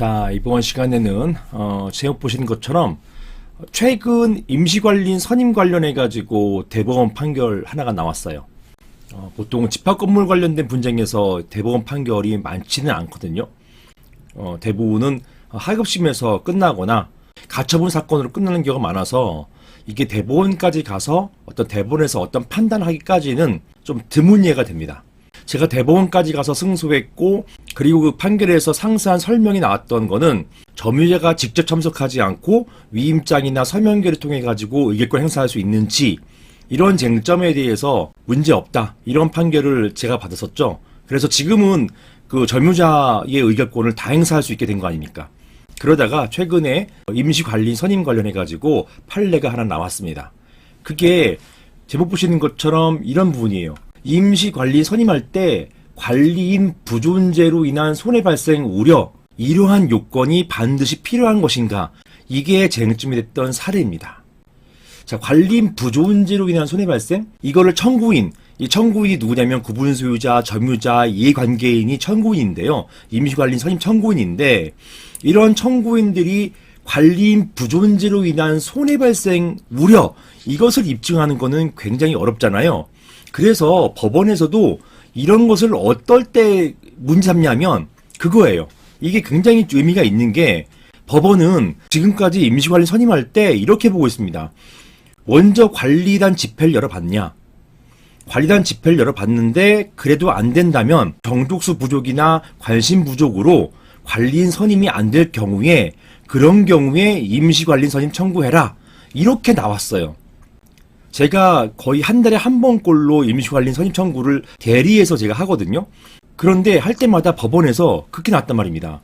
자, 이번 시간에는, 어, 제목 보시는 것처럼, 최근 임시관리인 선임 관련해 가지고 대법원 판결 하나가 나왔어요. 어, 보통 집합 건물 관련된 분쟁에서 대법원 판결이 많지는 않거든요. 어, 대부분은 하급심에서 끝나거나 가처분 사건으로 끝나는 경우가 많아서 이게 대법원까지 가서 어떤 대법원에서 어떤 판단하기까지는 좀 드문 예가 됩니다. 제가 대법원까지 가서 승소했고 그리고 그 판결에서 상세한 설명이 나왔던 거는 점유자가 직접 참석하지 않고 위임장이나 서명결을 통해 가지고 의결권 행사할 수 있는지 이런 쟁점에 대해서 문제 없다 이런 판결을 제가 받았었죠. 그래서 지금은 그 점유자의 의결권을 다 행사할 수 있게 된 거 아닙니까? 그러다가 최근에 임시관리 선임 관련해 가지고 판례가 하나 나왔습니다. 그게 제목 보시는 것처럼 이런 부분이에요. 임시 관리 선임할 때 관리인 부존재로 인한 손해 발생 우려 이러한 요건이 반드시 필요한 것인가 이게 쟁점이 됐던 사례입니다. 자, 관리인 부존재로 인한 손해 발생 이거를 청구인 이 청구인이 누구냐면 구분 소유자, 점유자, 이해관계인이 청구인인데요. 임시관리인 선임 청구인인데 이런 청구인들이 관리인 부존재로 인한 손해 발생 우려 이것을 입증하는 것은 굉장히 어렵잖아요. 그래서 법원에서도 이런 것을 어떨 때 문제 삼냐면 그거예요. 이게 굉장히 의미가 있는 게 법원은 지금까지 임시관리 선임할 때 이렇게 보고 있습니다. 먼저 관리단 집회를 열어봤냐? 관리단 집회를 열어봤는데 그래도 안 된다면 정독수 부족이나 관심 부족으로 관리인 선임이 안 될 경우에 그런 경우에 임시관리인 선임 청구해라. 이렇게 나왔어요. 제가 거의 한 달에 한 번꼴로 임시관리인 선임 청구를 대리해서 제가 하거든요. 그런데 할 때마다 법원에서 그렇게 났단 말입니다.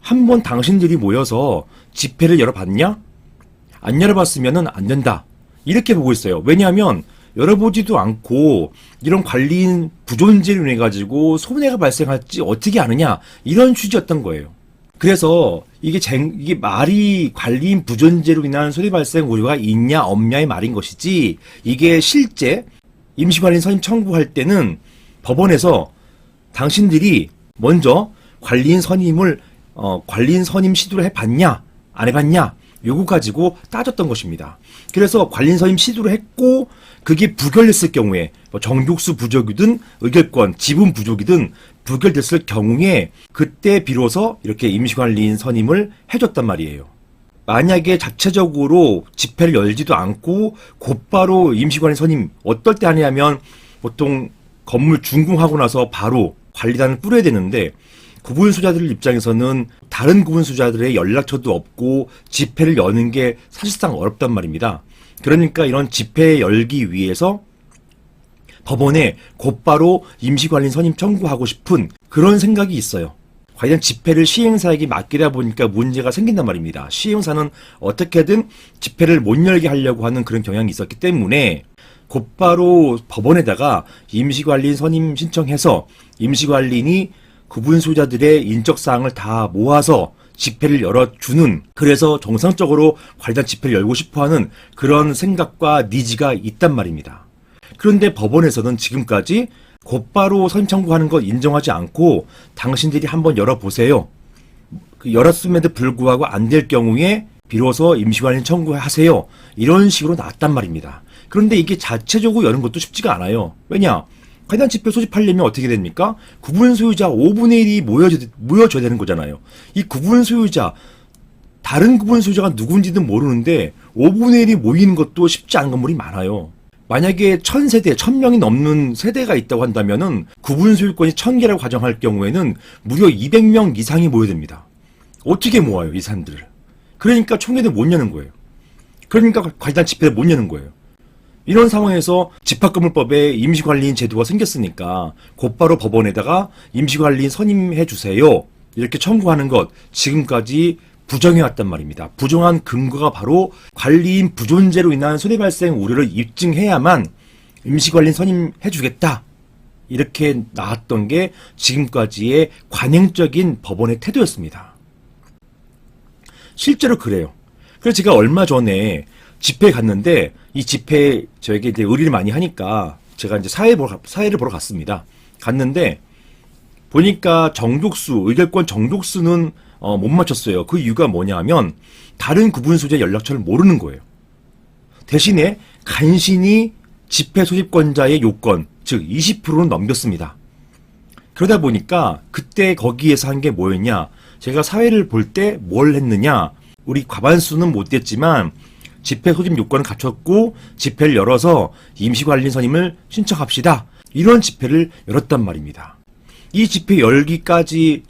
한 번 당신들이 모여서 집회를 열어봤냐? 안 열어봤으면 안 된다. 이렇게 보고 있어요. 왜냐하면 열어보지도 않고 이런 관리인 부존재로 인해 가지고 손해가 발생할지 어떻게 아느냐 이런 취지였던 거예요. 그래서 이게 쟁, 이게 말이 관리인 부존재로 인한 손해 발생 우려가 있냐 없냐의 말인 것이지 이게 실제 임시관리인 선임 청구할 때는 법원에서 당신들이 먼저 관리인 선임을 어, 관리인 선임 시도를 해봤냐 안 해봤냐 요거 가지고 따졌던 것입니다. 그래서 관리인 선임 시도를 했고 그게 부결됐을 경우에 뭐 정족수 부족이든 의결권 지분 부족이든 부결됐을 경우에 그때 비로소 이렇게 임시관리인 선임을 해줬단 말이에요. 만약에 자체적으로 집회를 열지도 않고 곧바로 임시관리 선임 어떨 때 하냐면 보통 건물 준공하고 나서 바로 관리단을 꾸려야 되는데 구분수자들 입장에서는 다른 구분수자들의 연락처도 없고 집회를 여는 게 사실상 어렵단 말입니다. 그러니까 이런 집회 열기 위해서 법원에 곧바로 임시관리 선임 청구하고 싶은 그런 생각이 있어요. 과연 집회를 시행사에게 맡기다 보니까 문제가 생긴단 말입니다. 시행사는 어떻게든 집회를 못 열게 하려고 하는 그런 경향이 있었기 때문에 곧바로 법원에다가 임시관리인 선임 신청해서 임시관리인이 구분소유자들의 인적사항을 다 모아서 집회를 열어주는 그래서 정상적으로 관리단 집회를 열고 싶어하는 그런 생각과 니즈가 있단 말입니다. 그런데 법원에서는 지금까지 곧바로 선임 청구하는 것 인정하지 않고 당신들이 한번 열어보세요. 그 열었음에도 불구하고 안 될 경우에 비로소 임시관리 청구하세요. 이런 식으로 나왔단 말입니다. 그런데 이게 자체적으로 여는 것도 쉽지가 않아요. 왜냐? 관단 집회 소집하려면 어떻게 됩니까? 구분 소유자 5분의 1이 모여져, 모여줘야 되는 거잖아요. 이 구분 소유자, 다른 구분 소유자가 누군지는 모르는데 5분의 1이 모이는 것도 쉽지 않은 건물이 많아요. 만약에 1000세대, 1000명이 넘는 세대가 있다고 한다면은 구분 소유권이 1000개라고 가정할 경우에는 무려 200명 이상이 모여야 됩니다. 어떻게 모아요, 이 사람들을? 그러니까 총회도 못 여는 거예요. 그러니까 관단 집회를 못 여는 거예요. 이런 상황에서 집합건물법에 임시관리인 제도가 생겼으니까 곧바로 법원에다가 임시관리인 선임해 주세요. 이렇게 청구하는 것 지금까지 부정해왔단 말입니다. 부정한 근거가 바로 관리인 부존재로 인한 손해 발생 우려를 입증해야만 임시관리인 선임해 주겠다. 이렇게 나왔던 게 지금까지의 관행적인 법원의 태도였습니다. 실제로 그래요. 그래서 제가 얼마 전에 집회에 갔는데 이 집회 저에게 이제 의리를 많이 하니까 제가 이제 사회 보러, 사회를 보러 갔습니다. 갔는데 보니까 정족수 의결권 정족수는 어, 못 맞췄어요. 그 이유가 뭐냐면 다른 구분 소재 연락처를 모르는 거예요. 대신에 간신히 집회 소집권자의 요건, 즉 20%는 넘겼습니다. 그러다 보니까 그때 거기에서 한 게 뭐였냐? 제가 사회를 볼 때 뭘 했느냐? 우리 과반수는 못 됐지만 집회 소집 요건을 갖췄고 집회를 열어서 임시관리 선임을 신청합시다. 이런 집회를 열었단 말입니다. 이 집회 열기까지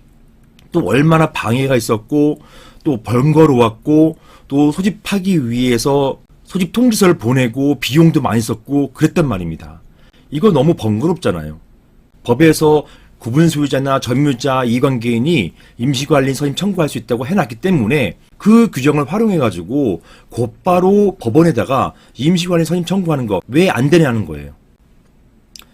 또 얼마나 방해가 있었고 또 번거로웠고 또 소집하기 위해서 소집 통지서를 보내고 비용도 많이 썼고 그랬단 말입니다. 이거 너무 번거롭잖아요. 법에서 구분 소유자나 점유자 이관계인이 임시관리 선임 청구할 수 있다고 해놨기 때문에 그 규정을 활용해가지고 곧바로 법원에다가 임시관리 선임 청구하는 거 왜 안 되냐는 거예요.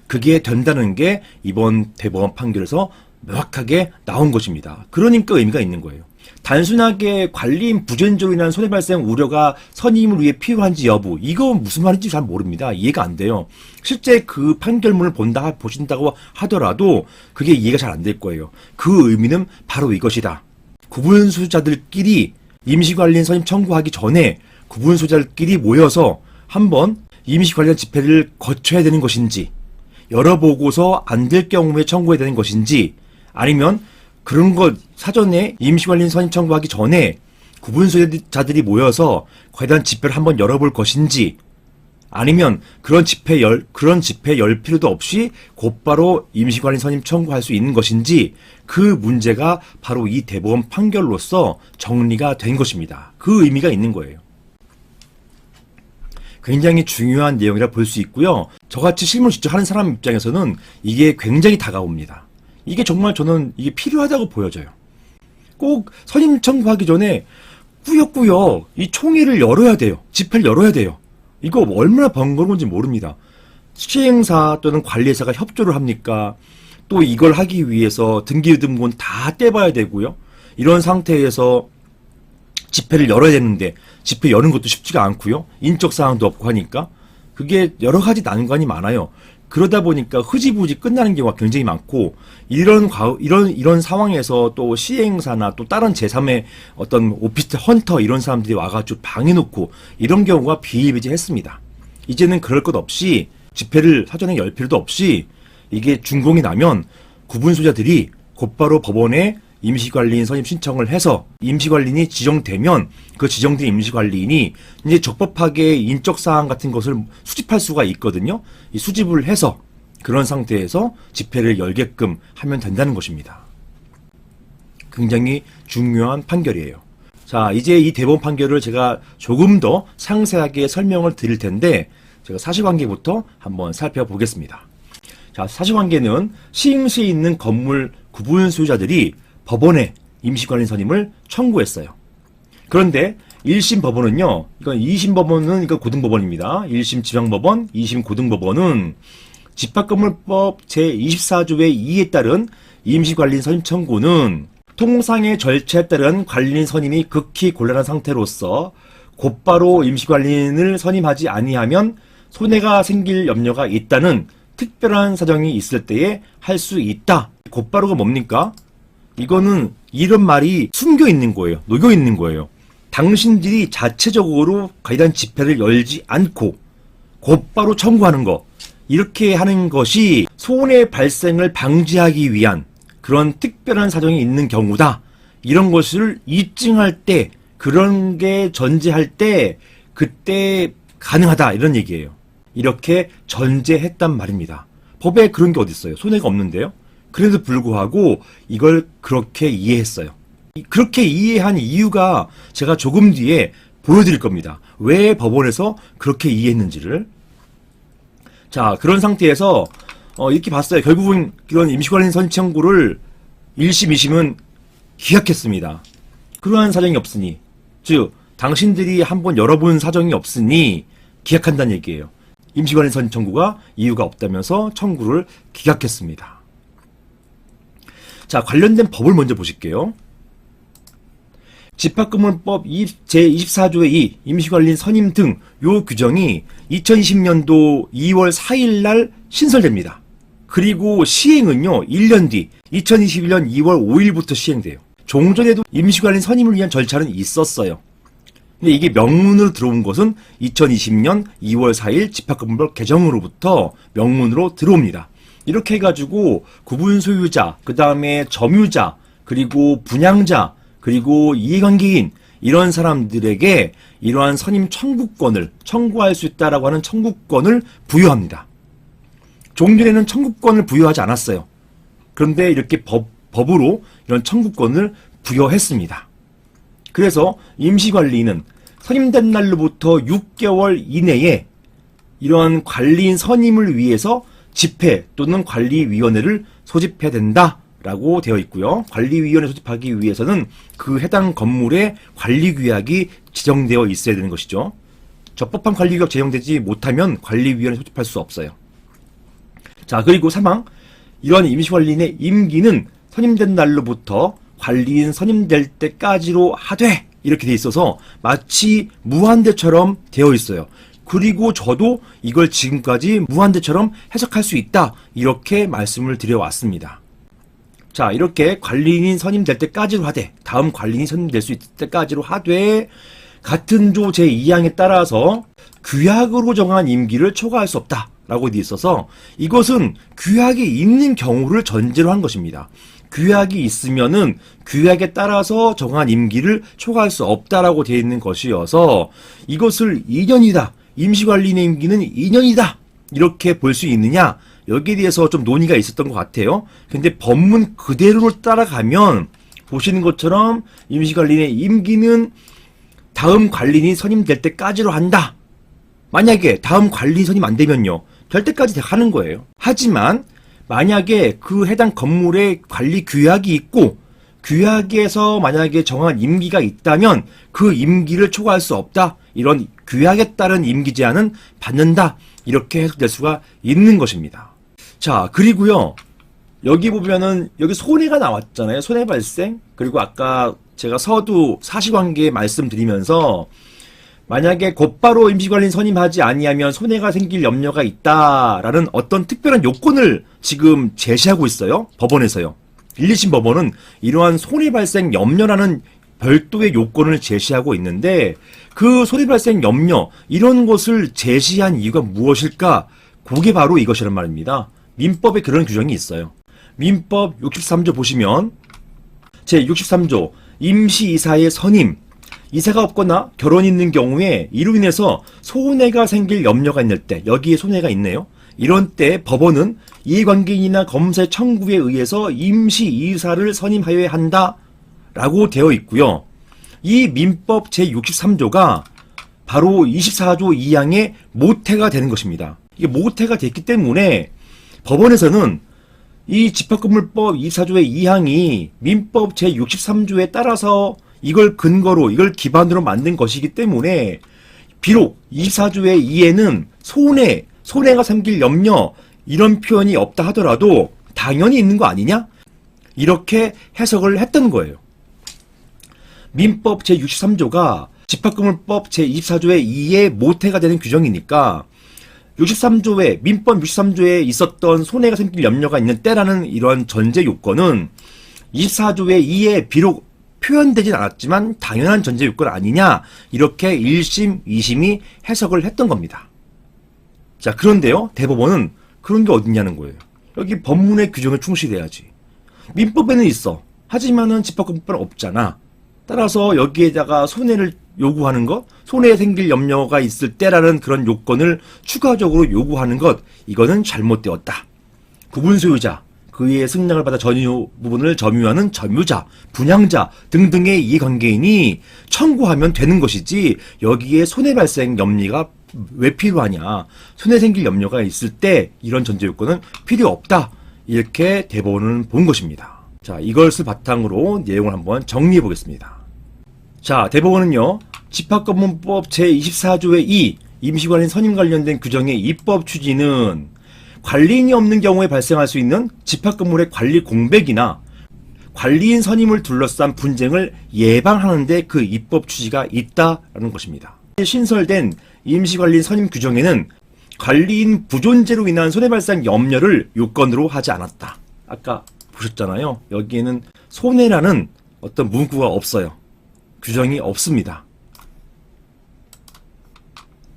그게 된다는 게 이번 대법원 판결에서 명확하게 나온 것입니다. 그러니까 의미가 있는 거예요. 단순하게 관리인 부전조로 인한 손해 발생 우려가 선임을 위해 필요한지 여부 이거 무슨 말인지 잘 모릅니다. 이해가 안 돼요. 실제 그 판결문을 본다 보신다고 하더라도 그게 이해가 잘 안 될 거예요. 그 의미는 바로 이것이다. 구분수자들끼리 임시관리인 선임 청구하기 전에 구분수자들끼리 모여서 한번 임시관리인 집회를 거쳐야 되는 것인지 열어보고서 안 될 경우에 청구해야 되는 것인지 아니면 그런 것 사전에 임시관리인 선임 청구 하기 전에 구분소유자들이 모여서 과연 집회를 한번 열어볼 것인지 아니면 그런 집회 열 그런 집회 열 필요도 없이 곧바로 임시관리 선임 청구할 수 있는 것인지 그 문제가 바로 이 대법원 판결로서 정리가 된 것입니다. 그 의미가 있는 거예요. 굉장히 중요한 내용이라 볼 수 있고요. 저같이 실무 직접 하는 사람 입장에서는 이게 굉장히 다가옵니다. 이게 정말 저는 이게 필요하다고 보여져요. 꼭 선임 청구하기 전에 꾸역꾸역 이 총회를 열어야 돼요. 집회를 열어야 돼요. 이거 얼마나 번거로운지 모릅니다. 시행사 또는 관리회사가 협조를 합니까? 또 이걸 하기 위해서 등기유등본 다 떼봐야 되고요. 이런 상태에서 집회를 열어야 되는데 집회 여는 것도 쉽지가 않고요. 인적 사항도 없고 하니까 그게 여러 가지 난관이 많아요. 그러다 보니까 흐지부지 끝나는 경우가 굉장히 많고 이런 과- 이런 이런 상황에서 또 시행사나 또 다른 제3의 어떤 오피스텔 헌터 이런 사람들이 와가지고 방해놓고 이런 경우가 비일비재했습니다. 이제는 그럴 것 없이 집회를 사전에 열 필요도 없이 이게 준공이 나면 구분 소자들이 곧바로 법원에 임시관리인 선임 신청을 해서 임시관리인이 지정되면 그 지정된 임시관리인이 이제 적법하게 인적 사항 같은 것을 수집할 수가 있거든요. 이 수집을 해서 그런 상태에서 집회를 열게끔 하면 된다는 것입니다. 굉장히 중요한 판결이에요. 자, 이제 이 대법원 판결을 제가 조금 더 상세하게 설명을 드릴 텐데 제가 사실관계부터 한번 살펴보겠습니다. 자, 사실관계는 시흥시에 있는 건물 구분 소유자들이 법원에 임시관리 선임을 청구했어요. 그런데 1심 법원은요, 이건 2심 법원은 이거 고등법원입니다. 1심 지방법원, 2심 고등법원은 집합건물법 제24조의 2에 따른 임시관리인 선임 청구는 통상의 절차에 따른 관리인 선임이 극히 곤란한 상태로서 곧바로 임시관리인을 선임하지 아니하면 손해가 생길 염려가 있다는 특별한 사정이 있을 때에 할 수 있다. 곧바로가 뭡니까? 이거는 이런 말이 숨겨 있는 거예요. 녹여 있는 거예요. 당신들이 자체적으로 관련 집회를 열지 않고 곧바로 청구하는 거. 이렇게 하는 것이 손해 발생을 방지하기 위한 그런 특별한 사정이 있는 경우다. 이런 것을 입증할 때, 그런 게 전제할 때, 그때 가능하다. 이런 얘기예요. 이렇게 전제했단 말입니다. 법에 그런 게 어딨어요? 손해가 없는데요? 그래도 불구하고 이걸 그렇게 이해했어요. 이- 그렇게 이해한 이유가 제가 조금 뒤에 보여드릴 겁니다. 왜 법원에서 그렇게 이해했는지를. 자, 그런 상태에서 어, 이렇게 봤어요. 결국은 이런 임시관리 선청구를 1심, 2심은 기각했습니다. 그러한 사정이 없으니, 즉 당신들이 한번 열어본 사정이 없으니 기각한다는 얘기예요. 임시관리 선청구가 이유가 없다면서 청구를 기각했습니다. 자, 관련된 법을 먼저 보실게요. 집합금융법 제24조의 2 임시관리인 선임 등 요 규정이 2020년도 2월 4일 날 신설됩니다. 그리고 시행은요, 1년 뒤 2021년 2월 5일부터 시행돼요. 종전에도 임시관리인 선임을 위한 절차는 있었어요. 근데 이게 명문으로 들어온 것은 2020년 2월 4일 집합건물 개정으로부터 명문으로 들어옵니다. 이렇게 해가지고 구분 소유자, 그 다음에 점유자, 그리고 분양자, 그리고 이해관계인 이런 사람들에게 이러한 선임 청구권을 청구할 수 있다라고 하는 청구권을 부여합니다. 종전에는 청구권을 부여하지 않았어요. 그런데 이렇게 법, 법으로 이런 청구권을 부여했습니다. 그래서 임시관리는 선임된 날로부터 6개월 이내에 이러한 관리인 선임을 위해서 집회 또는 관리위원회를 소집해야 된다 라고 되어 있고요. 관리위원회 소집하기 위해서는 그 해당 건물의 관리규약이 지정되어 있어야 되는 것이죠. 적법한 관리규약 제정되지 못하면 관리위원회 소집할 수 없어요. 자, 그리고 사망. 이러한 임시관리인의 임기는 선임된 날로부터 관리인 선임될 때까지로 하되 이렇게 돼 있어서 마치 무한대처럼 되어 있어요. 그리고 저도 이걸 지금까지 무한대처럼 해석할 수 있다. 이렇게 말씀을 드려왔습니다. 자, 이렇게 관리인이 선임될 때까지로 하되, 다음 관리인이 선임될 수 있을 때까지로 하되, 같은 조 제2항에 따라서 규약으로 정한 임기를 초과할 수 없다. 라고 되어 있어서 이것은 규약이 있는 경우를 전제로 한 것입니다. 규약이 있으면은 규약에 따라서 정한 임기를 초과할 수 없다라고 되어 있는 것이어서 이것을 2년이다. 임시관리인의 임기는 2년이다. 이렇게 볼 수 있느냐? 여기에 대해서 좀 논의가 있었던 것 같아요. 근데 법문 그대로를 따라가면 보시는 것처럼 임시관리인의 임기는 다음 관리인이 선임될 때까지로 한다. 만약에 다음 관리인 선임 안 되면요. 될 때까지 하는 거예요. 하지만 만약에 그 해당 건물에 관리 규약이 있고 규약에서 만약에 정한 임기가 있다면 그 임기를 초과할 수 없다. 이런 따른 임기 제한은 받는다. 이렇게 해석될 수가 있는 것입니다. 자, 그리고요. 여기 보면은 여기 손해가 나왔잖아요. 손해 발생. 그리고 아까 제가 서두 사실관계 말씀드리면서 만약에 곧바로 임시관리인 선임하지 아니하면 손해가 생길 염려가 있다라는 어떤 특별한 요건을 지금 제시하고 있어요. 법원에서요. 1, 2심 법원은 이러한 손해 발생 염려라는 별도의 요건을 제시하고 있는데 그 손해 발생 염려 이런 것을 제시한 이유가 무엇일까? 그게 바로 이것이란 말입니다. 민법에 그런 규정이 있어요. 민법 63조 보시면 제 63조 임시이사의 선임 이사가 없거나 결혼이 있는 경우에 이로 인해서 손해가 생길 염려가 있는 때 여기에 손해가 있네요. 이런 때 법원은 이해관계인이나 검사의 청구에 의해서 임시 이사를 선임하여야 한다 라고 되어 있고요. 이 민법 제63조가 바로 24조 2항의 모태가 되는 것입니다. 이게 모태가 됐기 때문에 법원에서는 이 집합건물법 24조의 2항이 민법 제63조에 따라서 이걸 근거로 이걸 기반으로 만든 것이기 때문에 비록 24조의 2에는 손해, 손해가 생길 염려 이런 표현이 없다 하더라도 당연히 있는 거 아니냐? 이렇게 해석을 했던 거예요. 민법 제63조가 집합금물법 제24조의 2의 모태가 되는 규정이니까 63조에 민법 63조에 있었던 손해가 생길 염려가 있는 때라는 이러한 전제 요건은 24조의 2에 비록 표현되진 않았지만 당연한 전제 요건 아니냐 이렇게 1심, 2심이 해석을 했던 겁니다. 자 그런데요 대법원은 그런 게 어딨냐는 거예요. 여기 법문의 규정에 충실해야지. 민법에는 있어. 하지만은 집합금법은 없잖아. 따라서 여기에다가 손해를 요구하는 것, 손해 생길 염려가 있을 때라는 그런 요건을 추가적으로 요구하는 것, 이거는 잘못되었다. 구분 소유자, 그의 승낙을 받아 전유 부분을 점유하는 점유자, 분양자 등등의 이해관계인이 청구하면 되는 것이지 여기에 손해 발생 염리가 왜 필요하냐? 손해 생길 염려가 있을 때 이런 전제 요건은 필요 없다. 이렇게 대법원은 본 것입니다. 자, 이것을 바탕으로 내용을 한번 정리해 보겠습니다. 자, 대법원은요, 집합건문법 제24조의 2, 임시관인 선임 관련된 규정의 입법 추진은 관리인이 없는 경우에 발생할 수 있는 집합건물의 관리 공백이나 관리인 선임을 둘러싼 분쟁을 예방하는데 그 입법 취지가 있다라는 것입니다. 신설된 임시관리인 선임 규정에는 관리인 부존재로 인한 손해발생 염려를 요건으로 하지 않았다. 아까 보셨잖아요. 여기에는 손해라는 어떤 문구가 없어요. 규정이 없습니다.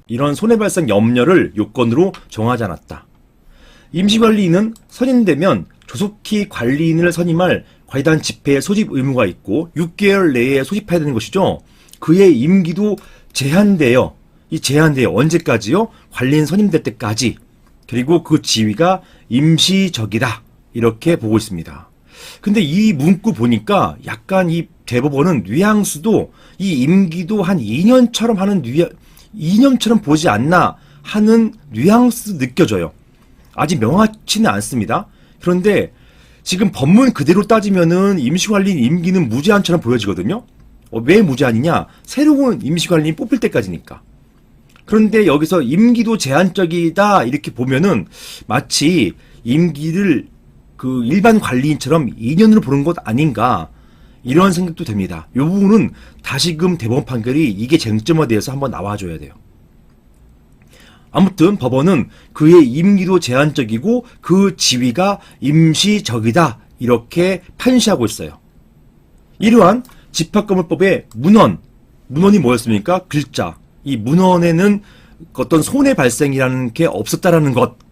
이런 손해발생 염려를 요건으로 정하지 않았다. 임시관리인은 선임되면 조속히 관리인을 선임할 관리단 집회에 소집 의무가 있고 6개월 내에 소집해야 되는 것이죠. 그의 임기도 제한돼요. 이 제한돼요. 언제까지요? 관리인 선임될 때까지. 그리고 그 지위가 임시적이다. 이렇게 보고 있습니다. 근데 이 문구 보니까 약간 이 대법원은 뉘앙스도 이 임기도 한 2년처럼 하는 뉘 2년처럼 보지 않나 하는 뉘앙스 느껴져요. 아직 명확치는 않습니다. 그런데 지금 법문 그대로 따지면은 임시관리인 임기는 무제한처럼 보여지거든요. 어, 왜 무제한이냐? 새로운 임시관리인 뽑힐 때까지니까. 그런데 여기서 임기도 제한적이다 이렇게 보면은 마치 임기를 그 일반 관리인처럼 2년으로 보는 것 아닌가 이런 생각도 됩니다. 이 부분은 다시금 대법원 판결이 이게 쟁점에 대해서 한번 나와줘야 돼요. 아무튼 법원은 그의 임기도 제한적이고 그 지위가 임시적이다 이렇게 판시하고 있어요. 이러한 집합건물법의 문헌, 문헌이 뭐였습니까? 글자. 이 문헌에는 어떤 손해 발생이라는 게 없었다라는 것.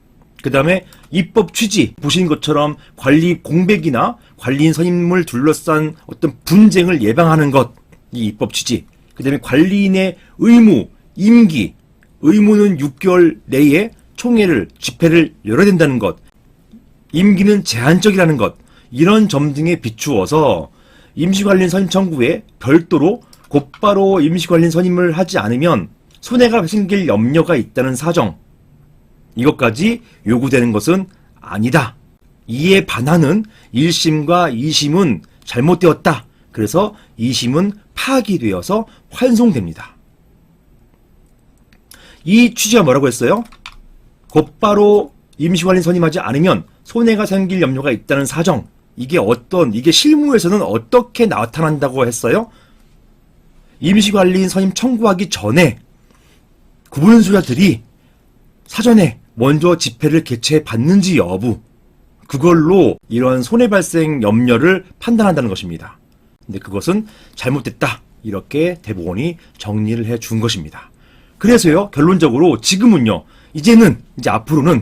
그 다음에 입법 취지, 보신 것처럼 관리 공백이나 관리인 선임을 둘러싼 어떤 분쟁을 예방하는 것. 이 입법 취지. 그 다음에 관리인의 의무, 임기, 의무는 6개월 내에 총회를, 집회를 열어야 된다는 것. 임기는 제한적이라는 것. 이런 점 등에 비추어서 임시관리인 선임 청구에 별도로 곧바로 임시관리인 선임을 하지 않으면 손해가 생길 염려가 있다는 사정. 이것까지 요구되는 것은 아니다. 이에 반하는 1심과 2심은 잘못되었다. 그래서 2심은 파기되어서 환송됩니다. 이 취지가 뭐라고 했어요? 곧바로 임시관리 선임하지 않으면 손해가 생길 염려가 있다는 사정. 이게 어떤, 이게 실무에서는 어떻게 나타난다고 했어요? 임시관리인 선임 청구하기 전에 구분수자들이 사전에 먼저 집회를 개최해 봤는지 여부, 그걸로 이런 손해 발생 염려를 판단한다는 것입니다. 근데 그것은 잘못됐다. 이렇게 대법원이 정리를 해 준 것입니다. 그래서요, 결론적으로 지금은요, 이제는, 이제 앞으로는,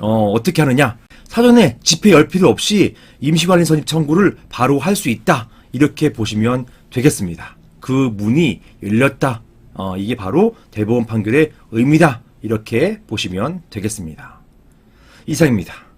어, 어떻게 하느냐. 사전에 집회 열 필요 없이 임시관리 선임 청구를 바로 할 수 있다. 이렇게 보시면 되겠습니다. 그 문이 열렸다. 어, 이게 바로 대법원 판결의 의미다. 이렇게 보시면 되겠습니다. 이상입니다.